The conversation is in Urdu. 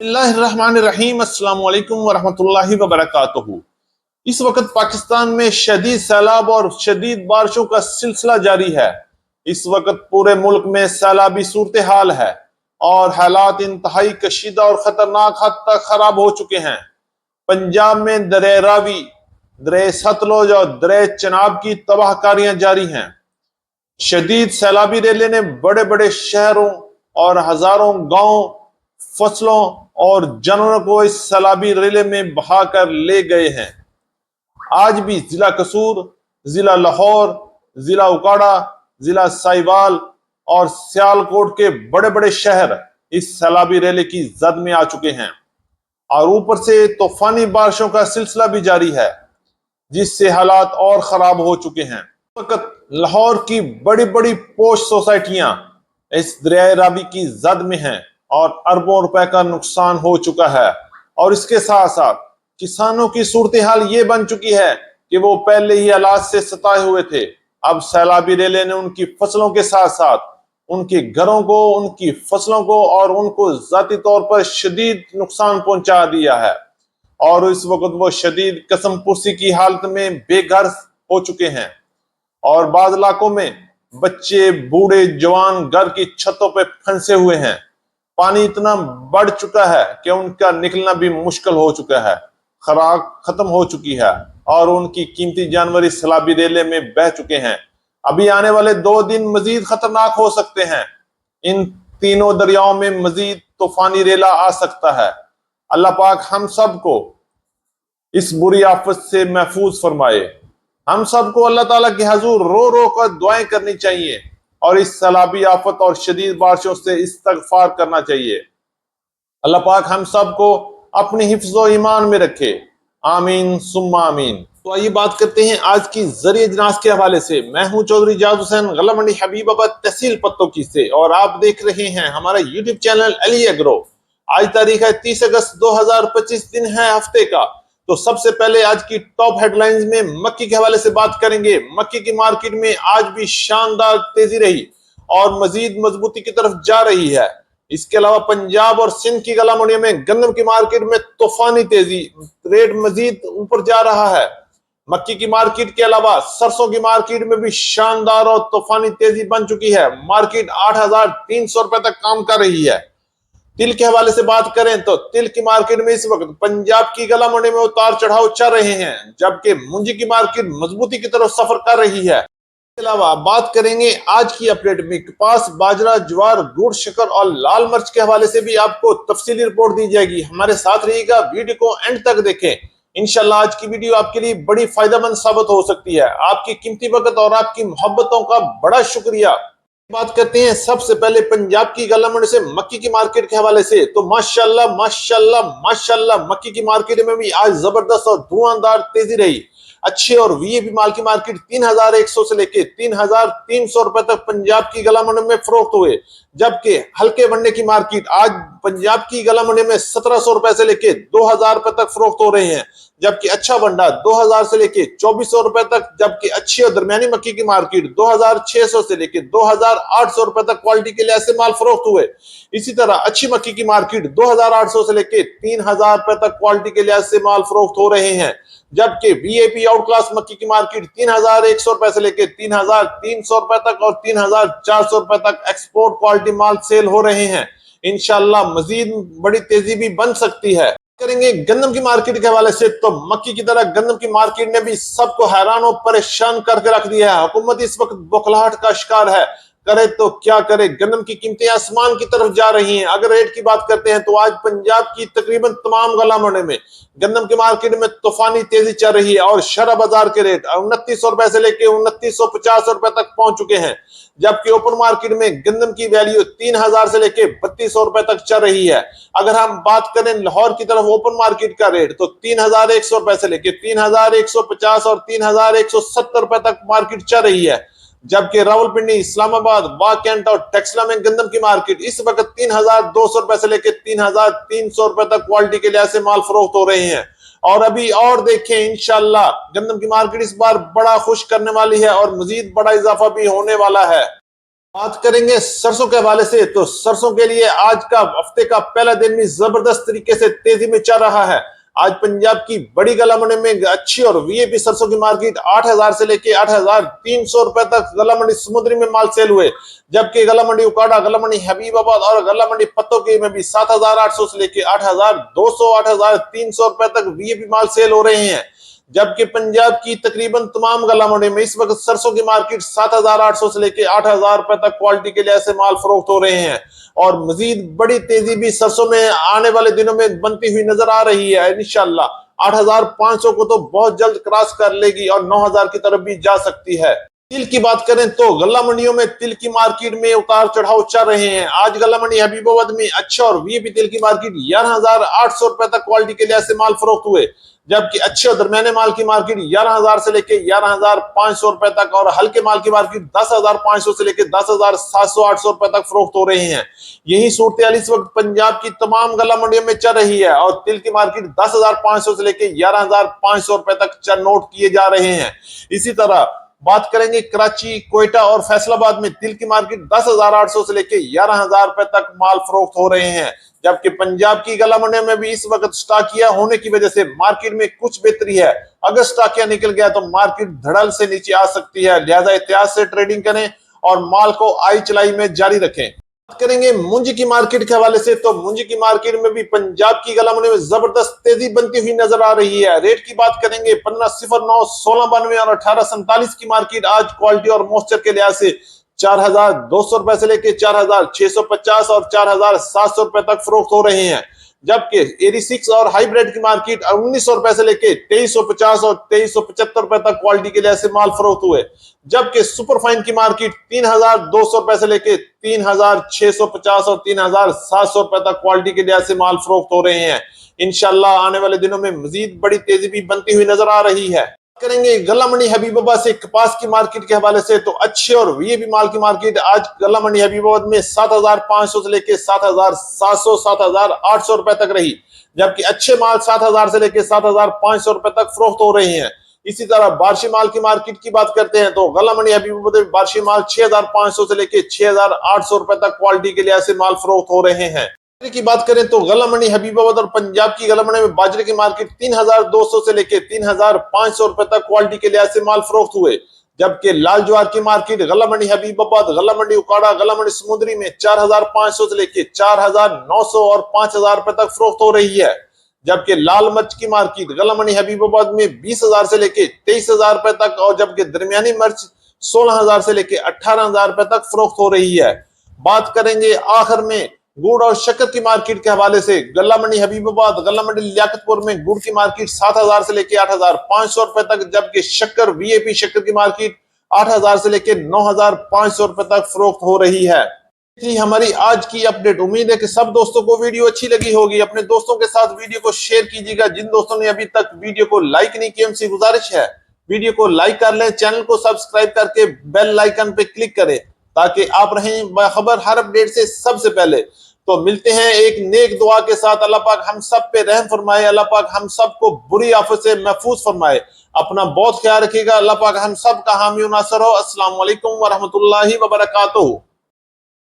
اللہ الرحمن الرحیم السلام علیکم ورحمۃ اللہ وبرکاتہ اس وقت پاکستان میں شدید سیلاب اور شدید بارشوں کا سلسلہ جاری ہے۔ اس وقت پورے ملک میں سیلابی صورتحال ہے اور حالات انتہائی کشیدہ اور خطرناک حد تک خراب ہو چکے ہیں۔ پنجاب میں درے راوی، درے ستلوج اور درے چناب کی تباہ کاریاں جاری ہیں۔ شدید سیلابی ریلے نے بڑے بڑے شہروں اور ہزاروں گاؤں، فصلوں اور جانوروں کو اس سیلابی ریلے میں بہا کر لے گئے ہیں۔ آج بھی ضلع قصور، ضلع لاہور، ضلع اکاڑا ضلع سائیوال اور سیالکوٹ کے بڑے بڑے شہر اس سیلابی ریلے کی زد میں آ چکے ہیں۔ اور اوپر سے طوفانی بارشوں کا سلسلہ بھی جاری ہے، جس سے حالات اور خراب ہو چکے ہیں۔ وقت لاہور کی بڑی بڑی پوش سوسائٹیاں اس دریائے رابی کی زد میں ہیں۔ اور اربوں روپے کا نقصان ہو چکا ہے۔ اور اس کے ساتھ ساتھ کسانوں کی صورتحال یہ بن چکی ہے کہ وہ پہلے ہی حالات سے ستائے ہوئے تھے۔ اب سیلابی ریلے نے ان کی فصلوں کے ساتھ ساتھ ان کے گھروں کو، ان کی فصلوں کو اور ان کو ذاتی طور پر شدید نقصان پہنچا دیا ہے۔ اور اس وقت وہ شدید قسم پرسی کی حالت میں بے گھر ہو چکے ہیں۔ اور بعض علاقوں میں بچے، بوڑھے، جوان گھر کی چھتوں پہ پھنسے ہوئے ہیں۔ پانی اتنا بڑھ چکا ہے کہ ان کا نکلنا بھی مشکل ہو چکا ہے، خوراک ختم ہو چکی ہے اور ان کی قیمتی جانوری سلابی ریلے میں بہ چکے ہیں۔ ابھی آنے والے دو دن مزید خطرناک ہو سکتے ہیں۔ ان تینوں دریاؤں میں مزید طوفانی ریلا آ سکتا ہے۔ اللہ پاک ہم سب کو اس بری آفت سے محفوظ فرمائے۔ ہم سب کو اللہ تعالیٰ کی حضور رو رو کر دعائیں کرنی چاہیے۔ اور اس سیلابی آفت اور شدید بارشوں سے استغفار کرنا چاہیے۔ اللہ پاک ہم سب کو اپنی حفظ و ایمان میں رکھے۔ آمین، ثم آمین۔ تو آئیے بات کرتے ہیں آج کی ذریعہ جناس کے حوالے سے۔ میں ہوں چودھری جاز حسین غلہ منڈی حبیب آباد تحصیل پتوں کی سے اور آپ دیکھ رہے ہیں ہمارا یوٹیوب چینل علی اگرو۔ آج تاریخ ہے تیس اگست دو ہزار پچیس، دن ہے ہفتے کا۔ تو سب سے پہلے آج کی ٹاپ ہیڈ لائنز میں مکی کے حوالے سے بات کریں گے۔ مکی کی مارکیٹ میں آج بھی شاندار تیزی رہی اور مزید مضبوطی کی طرف جا رہی ہے۔ اس کے علاوہ پنجاب اور سندھ کی گلا منڈی میں گندم کی مارکیٹ میں طوفانی تیزی، ریٹ مزید اوپر جا رہا ہے۔ مکی کی مارکیٹ کے علاوہ سرسوں کی مارکیٹ میں بھی شاندار اور طوفانی تیزی بن چکی ہے۔ مارکیٹ آٹھ ہزار تین سو روپے تک کام کر رہی ہے۔ تل کے حوالے سے بات کریں تو تل کی مارکیٹ میں اس وقت پنجاب کی گلا منڈی میں اتار چڑھاؤ چل رہے ہیں، جبکہ منجی کی مارکیٹ مضبوطی کی طرف سفر کر رہی ہے۔ اس کے علاوہ بات کریں گے آج کی اپڈیٹ میں کپاس باجرہ، جوار گڑ شکر اور لال مرچ کے حوالے سے بھی آپ کو تفصیلی رپورٹ دی جائے گی۔ ہمارے ساتھ رہیے گا، ویڈیو کو اینڈ تک دیکھیں۔ انشاءاللہ آج کی ویڈیو آپ کے لیے بڑی فائدہ مند ثابت ہو سکتی ہے۔ آپ کی قیمتی وقت اور آپ کی محبتوں کا بڑا شکریہ۔ بات کرتے ہیں، سب سے پہلے پنجاب کی گلا منڈی سے مکی کی مارکیٹ کے حوالے سے۔ تو ماشاءاللہ ماشاءاللہ ماشاءاللہ، مکی کی مارکیٹ میں بھی آج زبردست اور دھواندار تیزی رہی۔ اچھے اور وی اے پی مال کی مارکیٹ تین ہزار ایک سو سے لے کے تین ہزار تین سو روپے تک پنجاب کی گلا منڈی میں فروخت ہوئے۔ جبکہ ہلکے بنڈے کی مارکیٹ آج پنجاب کی گلا منڈی میں سترہ سو روپے سے لے کے دو ہزار روپے تک فروخت ہو رہے ہیں۔ جبکہ اچھا بنڈا دو ہزار سے لے کے چوبیس سو روپے تک، جبکہ اچھی اور درمیانی مکی کی مارکیٹ دو ہزار چھ سو سے لے کے دو ہزار ہزار آٹھ سو روپے تک کوالٹی کے لحاظ سے مال فروخت ہوئے۔ اسی طرح اچھی مکی کی مارکیٹ دو ہزار آٹھ سو سے لے کے تین ہزار روپے تک کوالٹی کے لحاظ سے مال فروخت ہو رہے ہیں۔ جبکہ وی اے پی آؤٹ کلاس مکی کی مارکیٹ تین ہزار ایک سو روپے سے لے کے تین ہزار تین سو روپے تک اور تین ہزار چار سو روپے تک ایکسپورٹ کوالٹی مال سیل ہو رہے ہیں۔ انشاءاللہ مزید بڑی تیزی بھی بن سکتی ہے۔ کریں گے گندم کی مارکیٹ کے حوالے سے تو مکی کی طرح گندم کی مارکیٹ نے بھی سب کو حیران و پریشان کر کے رکھ دیا ہے۔ حکومت اس وقت بخلاہٹ کا شکار ہے۔ کرے تو کیا کرے؟ گندم کی قیمتیں آسمان کی طرف جا رہی ہیں۔ اگر ریٹ کی بات کرتے ہیں تو آج پنجاب کی تقریباً تمام گلا منڈے میں گندم کی مارکیٹ میں طوفانی تیزی چل رہی ہے اور شرح بازار کے ریٹ انتیس سو روپے سے لے کے انتیس سو پچاس روپے تک پہنچ چکے ہیں۔ جبکہ اوپن مارکیٹ میں گندم کی ویلیو تین ہزار سے لے کے بتیس سو روپے تک چل رہی ہے۔ اگر ہم بات کریں لاہور کی طرف اوپن مارکیٹ کا ریٹ تو تین ہزار ایک سو روپے سے لے کے تین ہزار ایک سو پچاس اور تین ہزار ایک سو ستر روپے تک مارکیٹ چل رہی ہے۔ جبکہ راول پنڈی اسلام آباد واکینٹ اور ٹیکسلا میں گندم کی مارکیٹ اس وقت تین ہزار دو سو روپے سے لے کے تین ہزار تین سو روپے تک کوالٹی کے لحاظ سے مال فروخت ہو رہے ہیں۔ اور ابھی اور دیکھیں، انشاءاللہ گندم کی مارکیٹ اس بار بڑا خوش کرنے والی ہے اور مزید بڑا اضافہ بھی ہونے والا ہے۔ بات کریں گے سرسوں کے حوالے سے، تو سرسوں کے لیے آج کا ہفتے کا پہلا دن بھی زبردست طریقے سے تیزی میں چل رہا ہے۔ آج پنجاب کی بڑی گلا منڈی میں اچھی اور وی اے پی سرسوں کی مارکیٹ آٹھ ہزار سے لے کے آٹھ ہزار تین سو روپے تک گلا منڈی سمندری میں مال سیل ہوئے، جبکہ گلا منڈی اکاڑا گلا منڈی حبیب آباد اور گلا منڈی پتوں کی میں بھی سات ہزار آٹھ سو سے لے کے آٹھ ہزار دو سو، آٹھ ہزار تین سو روپے تک وی اے پی مال سیل ہو رہے ہیں۔ جبکہ پنجاب کی تقریباً تمام گلا منڈی میں اس وقت سرسوں کی مارکیٹ سات ہزار آٹھ سو سے لے کے آٹھ ہزار روپے تک کوالٹی کے لحاظ سے مال فروخت ہو رہے ہیں اور مزید بڑی تیزی بھی سرسوں میں آنے والے دنوں میں بنتی ہوئی نظر آ رہی ہے۔ انشاءاللہ آٹھ ہزار پانچ سو کو تو بہت جلد کراس کر لے گی اور نو ہزار کی طرف بھی جا سکتی ہے۔ تل کی بات کریں تو غلہ منڈیوں میں تل کی مارکیٹ میں اتار چڑھاؤ چل رہے ہیں۔ آج غلہ منڈی حبیب آباد میں اچھا اور وی پی تل کی مارکیٹ گیارہ ہزار آٹھ سو روپے تک کوالٹی کے لحاظ سے مال فروخت ہوئے، جبکہ اچھے اور درمیانے مال کی مارکیٹ گیارہ ہزار سے لے کے گیارہ ہزار پانچ سو روپے تک اور ہلکے مال کی مارکیٹ دس ہزار پانچ سو سے لے کے دس ہزار سات سو آٹھ سو روپے تک فروخت ہو رہے ہیں۔ یہی صورتحال اس وقت پنجاب کی تمام گلا منڈیوں میں چل رہی ہے اور تل کی مارکیٹ دس ہزار پانچ سو سے لے کے گیارہ ہزار پانچ سو روپے تک نوٹ کیے جا رہے ہیں۔ اسی طرح بات کریں گے کراچی، کوئٹہ اور فیصل آباد میں تل کی مارکیٹ دس ہزار آٹھ سو سے لے کے گیارہ ہزار روپے تک مال فروخت ہو رہے ہیں۔ جبکہ پنجاب کی گلا منڈی میں بھی اس وقت سٹاکیا ہونے کی وجہ سے مارکیٹ میں کچھ بہتری ہے۔ اگر سٹاکیا نکل گیا تو مارکیٹ دھڑل سے نیچے آ سکتی ہے۔ لہذا احتیاط سے ٹریڈنگ کریں اور مال کو آئی چلائی میں جاری رکھیں۔ کریں گے منجی کی مارکیٹ کے حوالے سے تو منجی کی مارکیٹ میں بھی پنجاب کی گلا میں زبردست تیزی بنتی ہوئی نظر آ رہی ہے۔ ریٹ کی بات کریں گے پندرہ صفر نو سولہ بانوے اور اٹھارہ سنتالیس کی مارکیٹ آج کوالٹی اور موسچر کے لحاظ سے چار ہزار دو سو روپے سے لے کے چار ہزار چھ سو پچاس اور چار ہزار سات سو روپے تک فروخت ہو رہے ہیں۔ جبکہ ایری سکس اور ہائی بریڈ کی مارکیٹ انیس سو روپے سے لے کے تیئیس سو پچاس اور تیئیس سو پچہتر روپے تک کوالٹی کے جیسے مال فروخت ہوئے۔ جبکہ سپر فائن کی مارکیٹ تین ہزار دو سو روپے سے لے کے تین ہزار چھ سو پچاس اور تین ہزار سات سو روپے تک کوالٹی کے لحاظ سے مال فروخت ہو رہے ہیں۔ انشاءاللہ آنے والے دنوں میں مزید بڑی تیزی بھی بنتی ہوئی نظر آ رہی ہے۔ کریں گے گلا منڈی حبیب آباد سے کپاس کی مارکیٹ کے حوالے سے، تو اچھے اور وی اے پی مال کی مارکیٹ آج گلا منڈی حبیب آباد میں سات ہزار پانچ سو سے لے کے سات ہزار سات سو، سات ہزار آٹھ سو روپے تک رہی۔ جبکہ اچھے مال سات ہزار سے لے کے سات ہزار پانچ سو روپے تک فروخت ہو رہے ہیں۔ اسی طرح بارشی مال کی مارکیٹ کی بات کرتے ہیں، تو غلہ منڈی حبیب آباد میں بارشی مال چھ ہزار پانچ سو سے لے کے چھ ہزار آٹھ سو روپے تک کوالٹی کے لحاظ سے مال فروخت ہو رہے ہیں۔ کی بات کریں تو غلہ منڈی حبیب آباد اور پنجاب کی غلہ منڈی میں باجرے کی مارکیٹ تین ہزار دو سو سے لے کے تین ہزار پانچ سو روپے تک کوالٹی کے لحاظ سے مال فروخت ہوئے۔ جبکہ لال جوار کی مارکیٹ غلہ منڈی حبیب آباد غلہ منڈی اکاڑا غلہ منڈی سمندری میں چار ہزار پانچ سو سے لے کے چار ہزار نو سو اور پانچ ہزار روپے تک فروخت ہو رہی ہے۔ جبکہ لال مرچ کی مارکیٹ غلہ منڈی حبیب آباد میں بیس ہزار سے لے کے تیئیس ہزار روپے تک اور جبکہ درمیانی مرچ سولہ ہزار سے لے کے اٹھارہ ہزار روپے تک فروخت ہو رہی ہے۔ بات کریں گے آخر میں گڑ اور شکر کی مارکیٹ کے حوالے سے گلہ منڈی حبیب آباد، گلہ منڈی لیاقت پور میں گڑ کی مارکیٹ سات ہزار سے لے کے آٹھ ہزار پانچ سو روپے تک، جبکہ شکر وی اے پی شکر کی مارکیٹ آٹھ ہزار سے لے کے نو ہزار پانچ سو روپے تک فروخت ہو رہی ہے۔ تھی ہماری آج کی اپڈیٹ امید ہے کہ سب دوستوں کو ویڈیو اچھی لگی ہوگی۔ اپنے دوستوں کے ساتھ ویڈیو کو شیئر کیجیے گا۔ جن دوستوں نے ابھی تک ویڈیو کو لائک نہیں کیا ان سے گزارش ہے۔ ویڈیو کو لائک کر لیں، چینل کو سبسکرائب کر کے بیل لائکن پہ کلک کریں۔ تاکہ آپ رہیں۔ خبر ہر اپڈیٹ سے سب سے پہلے۔ تو ملتے ہیں ایک نیک دعا کے ساتھ۔ اللہ پاک ہم سب پہ رحم فرمائے۔ اللہ پاک ہم سب کو بری آفت سے محفوظ فرمائے۔ اپنا بہت خیال رکھیے گا۔ اللہ پاک ہم سب کا حامی و ناصر ہو۔ السلام علیکم ورحمۃ اللہ وبرکاتہ۔